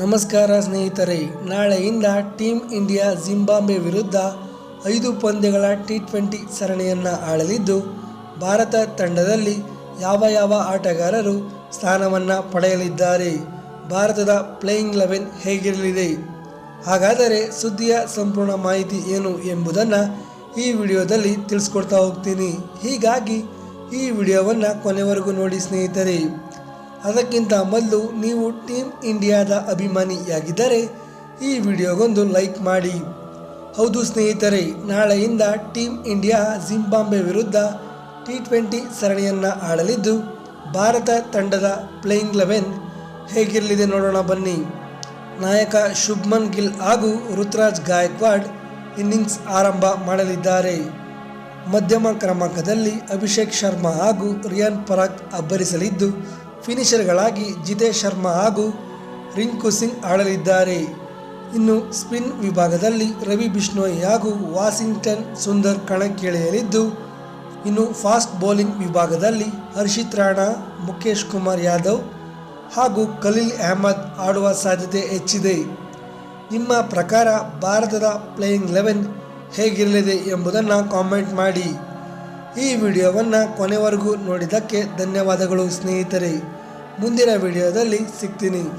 ನಮಸ್ಕಾರ ಸ್ನೇಹಿತರೆ. ನಾಳೆಯಿಂದ ಟೀಮ್ ಇಂಡಿಯಾ ಜಿಂಬಾಬ್ವೆ ವಿರುದ್ಧ ಐದು ಪಂದ್ಯಗಳ ಟಿ ಟ್ವೆಂಟಿ ಸರಣಿಯನ್ನು ಆಡಲಿದ್ದು, ಭಾರತ ತಂಡದಲ್ಲಿ ಯಾವ ಯಾವ ಆಟಗಾರರು ಸ್ಥಾನವನ್ನು ಪಡೆಯಲಿದ್ದಾರೆ, ಭಾರತದ ಪ್ಲೇಯಿಂಗ್ ಲೆವೆನ್ ಹೇಗಿರಲಿದೆ, ಹಾಗಾದರೆ ಸುದ್ದಿಯ ಸಂಪೂರ್ಣ ಮಾಹಿತಿ ಏನು ಎಂಬುದನ್ನು ಈ ವಿಡಿಯೋದಲ್ಲಿ ತಿಳಿಸ್ಕೊಡ್ತಾ ಹೋಗ್ತೀನಿ. ಹೀಗಾಗಿ ಈ ವಿಡಿಯೋವನ್ನು ಕೊನೆವರೆಗೂ ನೋಡಿ ಸ್ನೇಹಿತರೆ. ಅದಕ್ಕಿಂತ ಮೊದಲು ನೀವು ಟೀಮ್ ಇಂಡಿಯಾದ ಅಭಿಮಾನಿಯಾಗಿದ್ದರೆ ಈ ವಿಡಿಯೋಗೊಂದು ಲೈಕ್ ಮಾಡಿ. ಹೌದು ಸ್ನೇಹಿತರೆ, ನಾಳೆಯಿಂದ ಟೀಮ್ ಇಂಡಿಯಾ ಜಿಂಬಾಂಬೆ ವಿರುದ್ಧ ಟಿ ಟ್ವೆಂಟಿ ಸರಣಿಯನ್ನು ಆಡಲಿದ್ದು, ಭಾರತ ತಂಡದ ಪ್ಲೇಯಿಂಗ್ ಲೆವೆನ್ ಹೇಗಿರಲಿದೆ ನೋಡೋಣ ಬನ್ನಿ. ನಾಯಕ ಶುಭ್ಮನ್ ಗಿಲ್ ಹಾಗೂ ಋತುರಾಜ್ ಗಾಯಕ್ವಾಡ್ ಇನ್ನಿಂಗ್ಸ್ ಆರಂಭ ಮಾಡಲಿದ್ದಾರೆ. ಮಧ್ಯಮ ಕ್ರಮಾಂಕದಲ್ಲಿ ಅಭಿಷೇಕ್ ಶರ್ಮಾ ಹಾಗೂ ರಿಯಾನ್ ಪರಾಗ್ ಅಬ್ಬರಿಸಲಿದ್ದು ಫಿನಿಷರ್ಗಳಾಗಿ ಜಿತೇಶ್ ಶರ್ಮಾ ಹಾಗೂ ರಿಂಕು ಸಿಂಗ್ ಆಡಲಿದ್ದಾರೆ. ಇನ್ನು ಸ್ಪಿನ್ ವಿಭಾಗದಲ್ಲಿ ರವಿ ಬಿಷ್ಣೋಯಿ ಹಾಗೂ ವಾಷಿಂಗ್ಟನ್ ಸುಂದರ್ ಕಣಕ್ಕಿಳಿಯಲಿದ್ದು, ಇನ್ನು ಫಾಸ್ಟ್ ಬೌಲಿಂಗ್ ವಿಭಾಗದಲ್ಲಿ ಹರ್ಷಿತ್ ರಾಣಾ ಮುಖೇಶ್ ಕುಮಾರ್ ಯಾದವ್ ಹಾಗೂ ಖಲೀಲ್ ಅಹಮದ್ ಆಡುವ ಸಾಧ್ಯತೆ ಹೆಚ್ಚಿದೆ. ನಿಮ್ಮ ಪ್ರಕಾರ ಭಾರತದ ಪ್ಲೇಯಿಂಗ್ ಲೆವೆನ್ ಹೇಗಿರಲಿದೆ ಎಂಬುದನ್ನು ಕಾಮೆಂಟ್ ಮಾಡಿ. ಈ ವಿಡಿಯೋವನ್ನು ಕೊನೆವರೆಗೂ ನೋಡಿದ್ದಕ್ಕೆ ಧನ್ಯವಾದಗಳು ಸ್ನೇಹಿತರೆ. ಮುಂದಿನ ವಿಡಿಯೋದಲ್ಲಿ ಸಿಗ್ತೀನಿ.